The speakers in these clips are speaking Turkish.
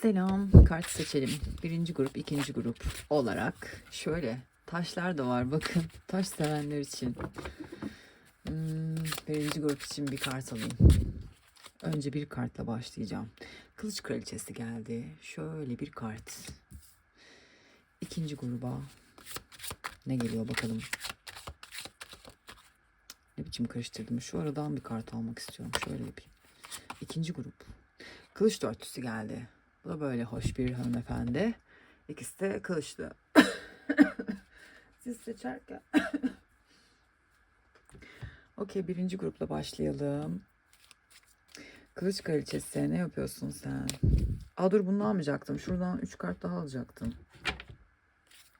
Selam. Kart seçelim. Birinci grup, ikinci grup olarak şöyle taşlar da var. Bakın taş sevenler için. Hmm, birinci grup için bir kart alayım. Önce bir kartla başlayacağım. Kılıç kraliçesi geldi. Şöyle bir kart. İkinci gruba ne geliyor bakalım. Ne biçim karıştırdım. Şu aradan bir kart almak istiyorum. Şöyle yapayım. İkinci grup. Kılıç dörtlüsü geldi. Bu da böyle hoş bir hanımefendi. İkisi de kılıçlı. Siz seçerken. Okey birinci grupla başlayalım. Kılıç kraliçesi ne yapıyorsun sen? Aa dur bunu almayacaktım. Şuradan 3 kart daha alacaktım.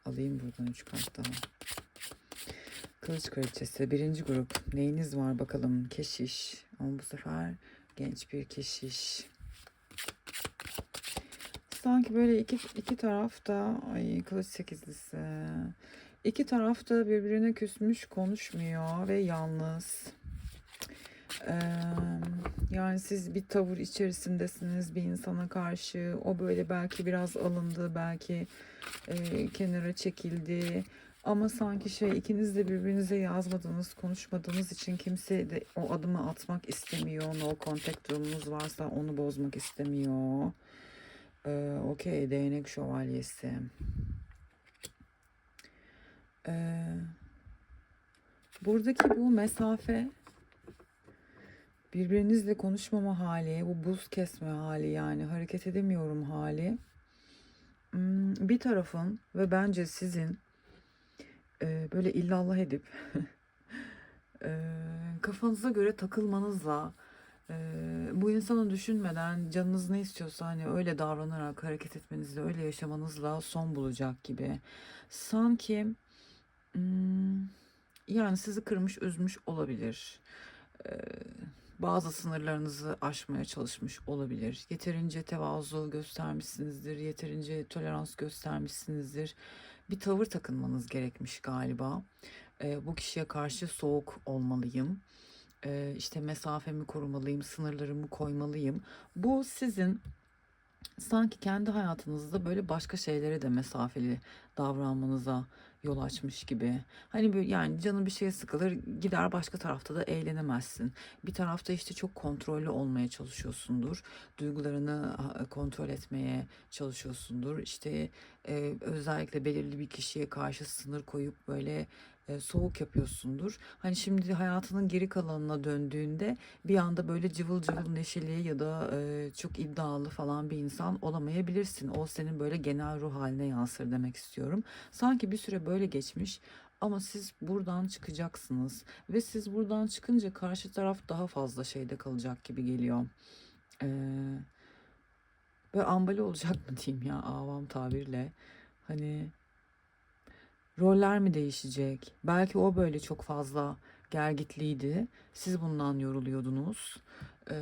Alayım buradan 3 kart daha. Kılıç kraliçesi birinci grup. Neyiniz var bakalım? Keşiş. Ama bu sefer genç bir keşiş. Sanki böyle iki, iki tarafta ay kılıç sekizlisi. İki tarafta birbirine küsmüş konuşmuyor ve yalnız. Eee, yani siz bir tavır içerisindesiniz bir insana karşı. O böyle belki biraz alındı, belki eee, kenara çekildi. Ama sanki şey ikiniz de birbirinize yazmadığınız, konuşmadığınız için kimse de o adımı atmak istemiyor. No contact durumunuz varsa onu bozmak istemiyor. Ee, Okey, değnek şövalyesi. Ee, buradaki bu mesafe birbirinizle konuşmama hali, bu buz kesme hali yani hareket edemiyorum hali. Hmm, Bir tarafın ve bence sizin e, böyle illallah edip e, kafanıza göre takılmanızla e, bu insanı düşünmeden canınız ne istiyorsa hani öyle davranarak hareket etmenizle öyle yaşamanızla son bulacak gibi. Sanki hmm, yani sizi kırmış üzmüş olabilir. E, bazı sınırlarınızı aşmaya çalışmış olabilir. Yeterince tevazu göstermişsinizdir, yeterince tolerans göstermişsinizdir. Bir tavır takınmanız gerekmiş galiba. E, bu kişiye karşı soğuk olmalıyım. E, işte mesafemi korumalıyım, sınırlarımı koymalıyım. Bu sizin sanki kendi hayatınızda böyle başka şeylere de mesafeli davranmanıza yol açmış gibi. Hani böyle yani canın bir şeye sıkılır gider başka tarafta da eğlenemezsin. Bir tarafta işte çok kontrollü olmaya çalışıyorsundur. Duygularını kontrol etmeye çalışıyorsundur. İşte e, özellikle belirli bir kişiye karşı sınır koyup böyle e, soğuk yapıyorsundur. Hani şimdi hayatının geri kalanına döndüğünde bir anda böyle cıvıl cıvıl neşeli ya da e, çok iddialı falan bir insan olamayabilirsin. O senin böyle genel ruh haline yansır demek istiyorum. Sanki bir süre böyle geçmiş ama siz buradan çıkacaksınız ve siz buradan çıkınca karşı taraf daha fazla şeyde kalacak gibi geliyor. Ee, böyle ambali olacak mı diyeyim ya avam tabirle. Hani roller mi değişecek? Belki o böyle çok fazla gergitliydi. Siz bundan yoruluyordunuz. Ee,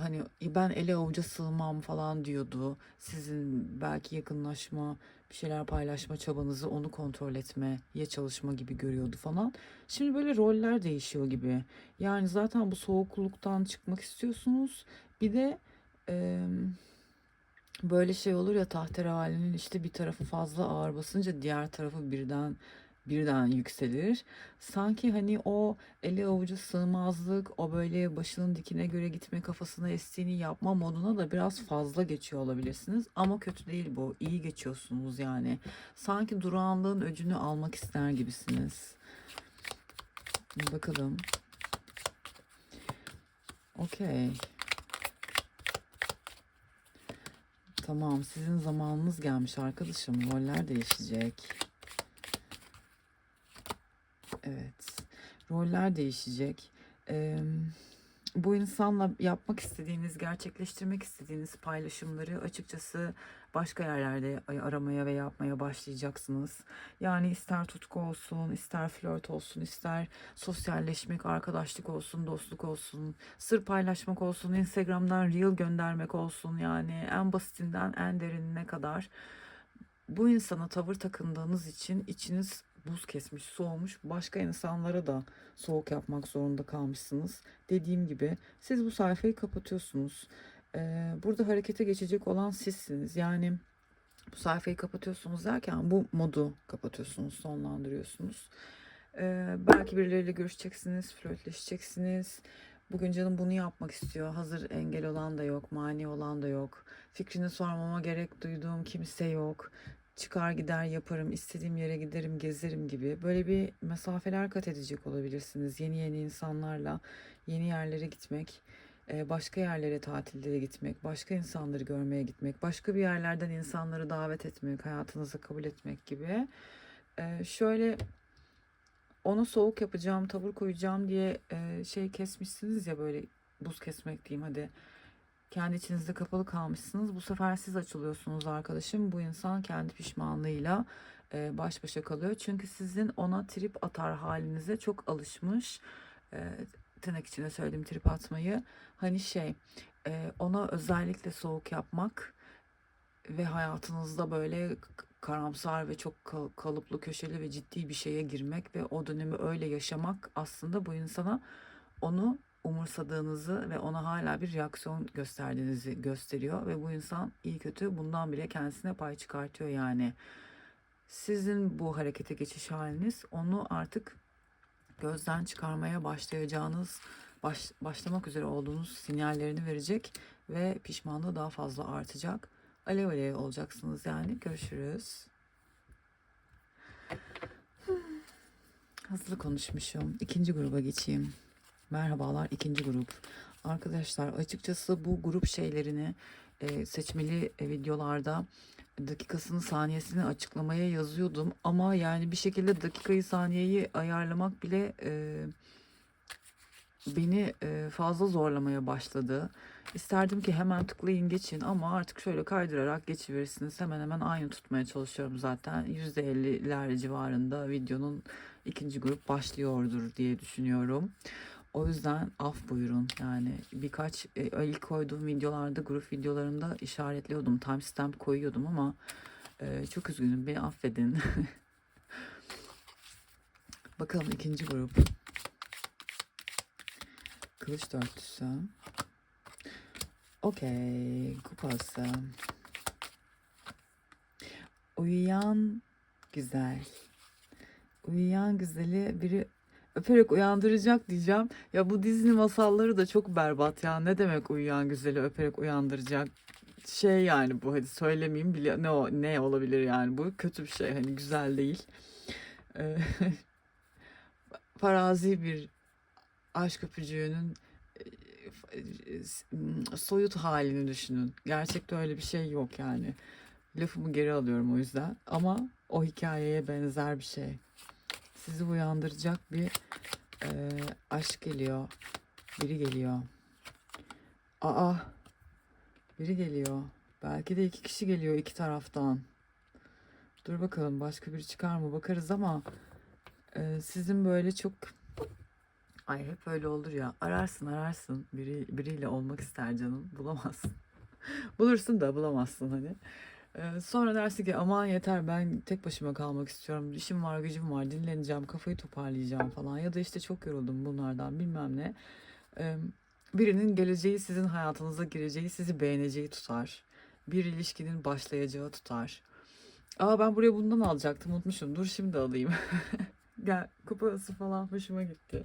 hani ben ele avuca sığmam falan diyordu. Sizin belki yakınlaşma, bir şeyler paylaşma çabanızı onu kontrol etmeye çalışma gibi görüyordu falan. Şimdi böyle roller değişiyor gibi. Yani zaten bu soğukluktan çıkmak istiyorsunuz. Bir de e, böyle şey olur ya tahterevalinin işte bir tarafı fazla ağır basınca diğer tarafı birden birden yükselir. Sanki hani o eli avucu sığmazlık, o böyle başının dikine göre gitme kafasına estiğini yapma moduna da biraz fazla geçiyor olabilirsiniz. Ama kötü değil bu. İyi geçiyorsunuz yani. Sanki durağanlığın öcünü almak ister gibisiniz. Bakalım. Okey. Tamam, sizin zamanınız gelmiş arkadaşım. Roller değişecek. Evet. Roller değişecek. Ee, bu insanla yapmak istediğiniz, gerçekleştirmek istediğiniz paylaşımları açıkçası başka yerlerde aramaya ve yapmaya başlayacaksınız. Yani ister tutku olsun, ister flört olsun, ister sosyalleşmek, arkadaşlık olsun, dostluk olsun, sır paylaşmak olsun, Instagram'dan reel göndermek olsun yani en basitinden en derinine kadar bu insana tavır takındığınız için içiniz buz kesmiş, soğumuş. Başka insanlara da soğuk yapmak zorunda kalmışsınız. Dediğim gibi siz bu sayfayı kapatıyorsunuz. Ee, burada harekete geçecek olan sizsiniz. Yani bu sayfayı kapatıyorsunuz derken bu modu kapatıyorsunuz, sonlandırıyorsunuz. Ee, belki birileriyle görüşeceksiniz, flörtleşeceksiniz. Bugün canım bunu yapmak istiyor. Hazır engel olan da yok, mani olan da yok. Fikrini sormama gerek duyduğum kimse yok. Çıkar gider yaparım, istediğim yere giderim, gezerim gibi. Böyle bir mesafeler kat edecek olabilirsiniz. Yeni yeni insanlarla yeni yerlere gitmek, e, başka yerlere tatillere gitmek, başka insanları görmeye gitmek, başka bir yerlerden insanları davet etmek, hayatınıza kabul etmek gibi. Şöyle onu soğuk yapacağım, tavır koyacağım diye şey kesmişsiniz ya böyle buz kesmek diyeyim hadi. Kendi içinizde kapalı kalmışsınız. Bu sefer siz açılıyorsunuz arkadaşım. Bu insan kendi pişmanlığıyla baş başa kalıyor. Çünkü sizin ona trip atar halinize çok alışmış. Tırnak içinde söylediğim trip atmayı. Hani şey e, ona özellikle soğuk yapmak ve hayatınızda böyle karamsar ve çok kal- kalıplı, köşeli ve ciddi bir şeye girmek ve o dönemi öyle yaşamak aslında bu insana onu umursadığınızı ve ona hala bir reaksiyon gösterdiğinizi gösteriyor ve bu insan iyi kötü bundan bile kendisine pay çıkartıyor yani. Sizin bu harekete geçiş haliniz onu artık gözden çıkarmaya başlayacağınız, baş, başlamak üzere olduğunuz sinyallerini verecek ve pişmanlığı daha fazla artacak. Alev alev olacaksınız yani. Görüşürüz. Hızlı konuşmuşum. İkinci gruba geçeyim. Merhabalar ikinci grup. Arkadaşlar açıkçası bu grup şeylerini e, seçmeli e, videolarda dakikasını saniyesini açıklamaya yazıyordum. Ama yani bir şekilde dakikayı saniyeyi ayarlamak bile e, beni e, fazla zorlamaya başladı. İsterdim ki hemen tıklayın geçin ama artık şöyle kaydırarak geçiverirsiniz. Hemen hemen aynı tutmaya çalışıyorum zaten. %50'ler civarında videonun ikinci grup başlıyordur diye düşünüyorum. O yüzden af buyurun. Yani birkaç e, ilk koyduğum videolarda grup videolarımda işaretliyordum. Timestamp koyuyordum ama e, çok üzgünüm. Beni affedin. Bakalım ikinci grup. Kılıç dörtlüsü. Okey. Kupası. Uyuyan güzel. Uyuyan güzeli biri öperek uyandıracak diyeceğim. Ya bu Disney masalları da çok berbat ya. Ne demek uyuyan güzeli öperek uyandıracak? Şey yani bu hadi söylemeyeyim bile ne o ne olabilir yani bu kötü bir şey hani güzel değil. Ee, Farazi bir aşk öpücüğünün e, e, soyut halini düşünün. Gerçekte öyle bir şey yok yani. Lafımı geri alıyorum o yüzden. Ama o hikayeye benzer bir şey. Sizi uyandıracak bir e, aşk geliyor. Biri geliyor. Aa, biri geliyor. Belki de iki kişi geliyor iki taraftan. Dur bakalım başka biri çıkar mı bakarız ama e, sizin böyle çok Ay hep öyle olur ya. Ararsın ararsın. Biri, biriyle olmak ister canım. Bulamazsın. Bulursun da bulamazsın hani. Ee, sonra dersin ki aman yeter ben tek başıma kalmak istiyorum. İşim var gücüm var dinleneceğim kafayı toparlayacağım falan. Ya da işte çok yoruldum bunlardan bilmem ne. Birinin geleceği sizin hayatınıza gireceği sizi beğeneceği tutar. Bir ilişkinin başlayacağı tutar. Aa ben buraya bundan alacaktım unutmuşum. Dur şimdi alayım. Gel kupası falan hoşuma gitti.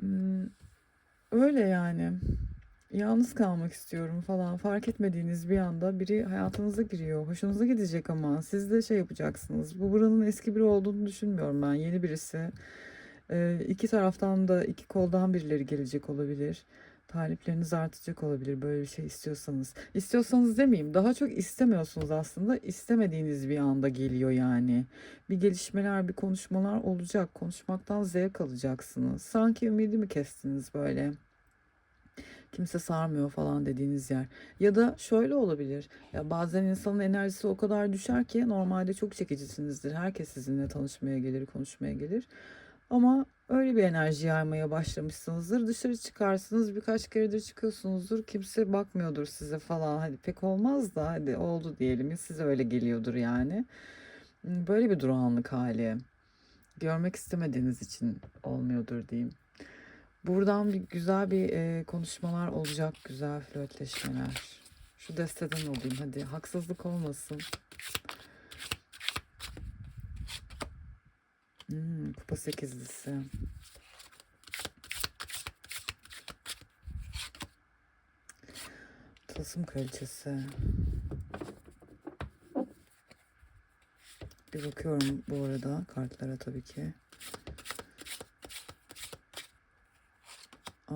Hmm, öyle yani. Yalnız kalmak istiyorum falan. Fark etmediğiniz bir anda biri hayatınıza giriyor. Hoşunuza gidecek ama siz de şey yapacaksınız. Bu buranın eski biri olduğunu düşünmüyorum ben. Yeni birisi. Ee, iki taraftan da iki koldan birileri gelecek olabilir. Talipleriniz artacak olabilir böyle bir şey istiyorsanız. İstiyorsanız demeyeyim. Daha çok istemiyorsunuz aslında. İstemediğiniz bir anda geliyor yani. Bir gelişmeler, bir konuşmalar olacak. Konuşmaktan zevk alacaksınız. Sanki ümidimi kestiniz böyle kimse sarmıyor falan dediğiniz yer. Ya da şöyle olabilir. Ya bazen insanın enerjisi o kadar düşer ki normalde çok çekicisinizdir. Herkes sizinle tanışmaya gelir, konuşmaya gelir. Ama öyle bir enerji yaymaya başlamışsınızdır. Dışarı çıkarsınız birkaç keredir çıkıyorsunuzdur. Kimse bakmıyordur size falan. Hadi pek olmaz da hadi oldu diyelim. Size öyle geliyordur yani. Böyle bir durağanlık hali. Görmek istemediğiniz için olmuyordur diyeyim. Buradan bir güzel bir e, konuşmalar olacak, güzel flörtleşmeler. Şu desteden olayım hadi. Haksızlık olmasın. Hmm, kupa sekizlisi. Tılsım kraliçesi. Bir bakıyorum bu arada kartlara tabii ki.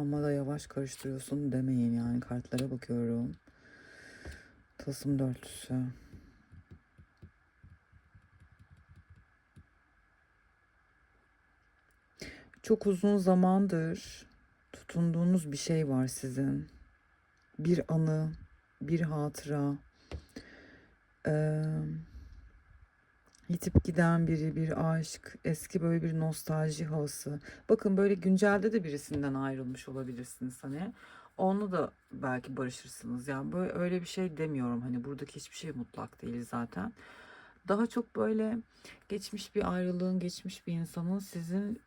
Ama da yavaş karıştırıyorsun demeyin yani kartlara bakıyorum. Tılsım dörtlüsü. Çok uzun zamandır tutunduğunuz bir şey var sizin. Bir anı, bir hatıra. Ee, yitip giden biri, bir aşk, eski böyle bir nostalji havası. Bakın böyle güncelde de birisinden ayrılmış olabilirsiniz hani. Onunla da belki barışırsınız. Yani böyle öyle bir şey demiyorum. Hani buradaki hiçbir şey mutlak değil zaten. Daha çok böyle geçmiş bir ayrılığın, geçmiş bir insanın sizin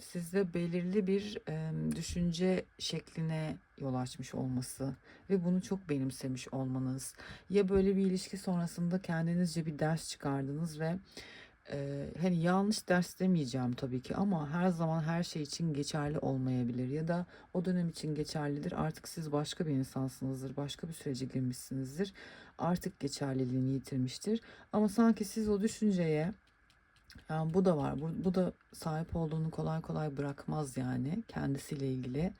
sizde belirli bir e, düşünce şekline yol açmış olması ve bunu çok benimsemiş olmanız. Ya böyle bir ilişki sonrasında kendinizce bir ders çıkardınız ve e, hani yanlış ders demeyeceğim tabii ki ama her zaman her şey için geçerli olmayabilir ya da o dönem için geçerlidir. Artık siz başka bir insansınızdır, başka bir sürece girmişsinizdir. Artık geçerliliğini yitirmiştir. Ama sanki siz o düşünceye yani bu da var. Bu, bu da sahip olduğunu kolay kolay bırakmaz yani kendisiyle ilgili.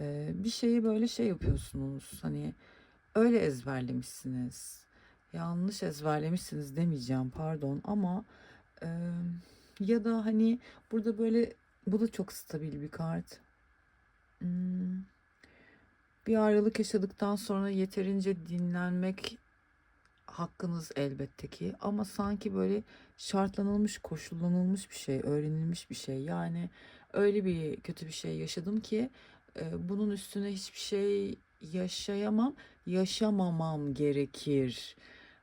Ee, bir şeyi böyle şey yapıyorsunuz. Hani öyle ezberlemişsiniz. Yanlış ezberlemişsiniz demeyeceğim pardon ama e, ya da hani burada böyle bu da çok stabil bir kart. Hmm, bir ayrılık yaşadıktan sonra yeterince dinlenmek hakkınız elbette ki ama sanki böyle şartlanılmış, koşullanılmış bir şey, öğrenilmiş bir şey. Yani öyle bir kötü bir şey yaşadım ki e, bunun üstüne hiçbir şey yaşayamam, yaşamamam gerekir.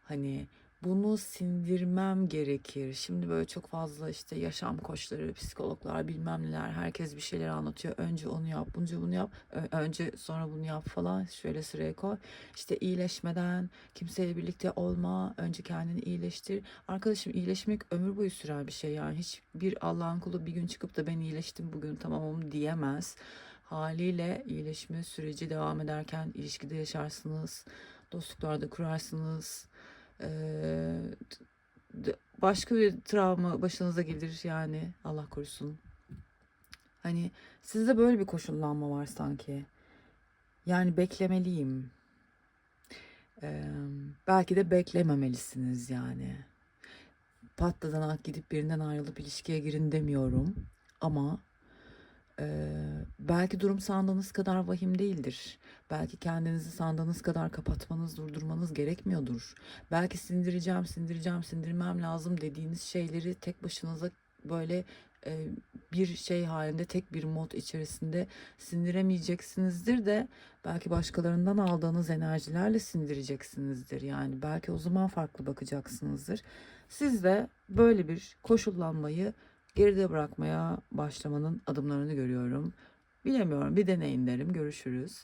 Hani bunu sindirmem gerekir. Şimdi böyle çok fazla işte yaşam koçları, psikologlar bilmem neler herkes bir şeyler anlatıyor. Önce onu yap, bunca bunu yap, önce sonra bunu yap falan şöyle sıraya koy. İşte iyileşmeden kimseyle birlikte olma, önce kendini iyileştir. Arkadaşım iyileşmek ömür boyu sürer bir şey yani. Hiçbir Allah'ın kulu bir gün çıkıp da ben iyileştim bugün tamamım diyemez. Haliyle iyileşme süreci devam ederken ilişkide yaşarsınız, dostluklarda kurarsınız. Başka bir travma başınıza gelir yani Allah korusun. Hani sizde böyle bir koşullanma var sanki. Yani beklemeliyim. Ee, belki de beklememelisiniz yani. Patladanak gidip birinden ayrılıp ilişkiye girin demiyorum. Ama e, belki durum sandığınız kadar vahim değildir. Belki kendinizi sandığınız kadar kapatmanız, durdurmanız gerekmiyordur. Belki sindireceğim, sindireceğim, sindirmem lazım dediğiniz şeyleri tek başınıza böyle e, bir şey halinde, tek bir mod içerisinde sindiremeyeceksinizdir de belki başkalarından aldığınız enerjilerle sindireceksinizdir. Yani belki o zaman farklı bakacaksınızdır. Siz de böyle bir koşullanmayı geride bırakmaya başlamanın adımlarını görüyorum. Bilemiyorum, bir deneyin derim. Görüşürüz.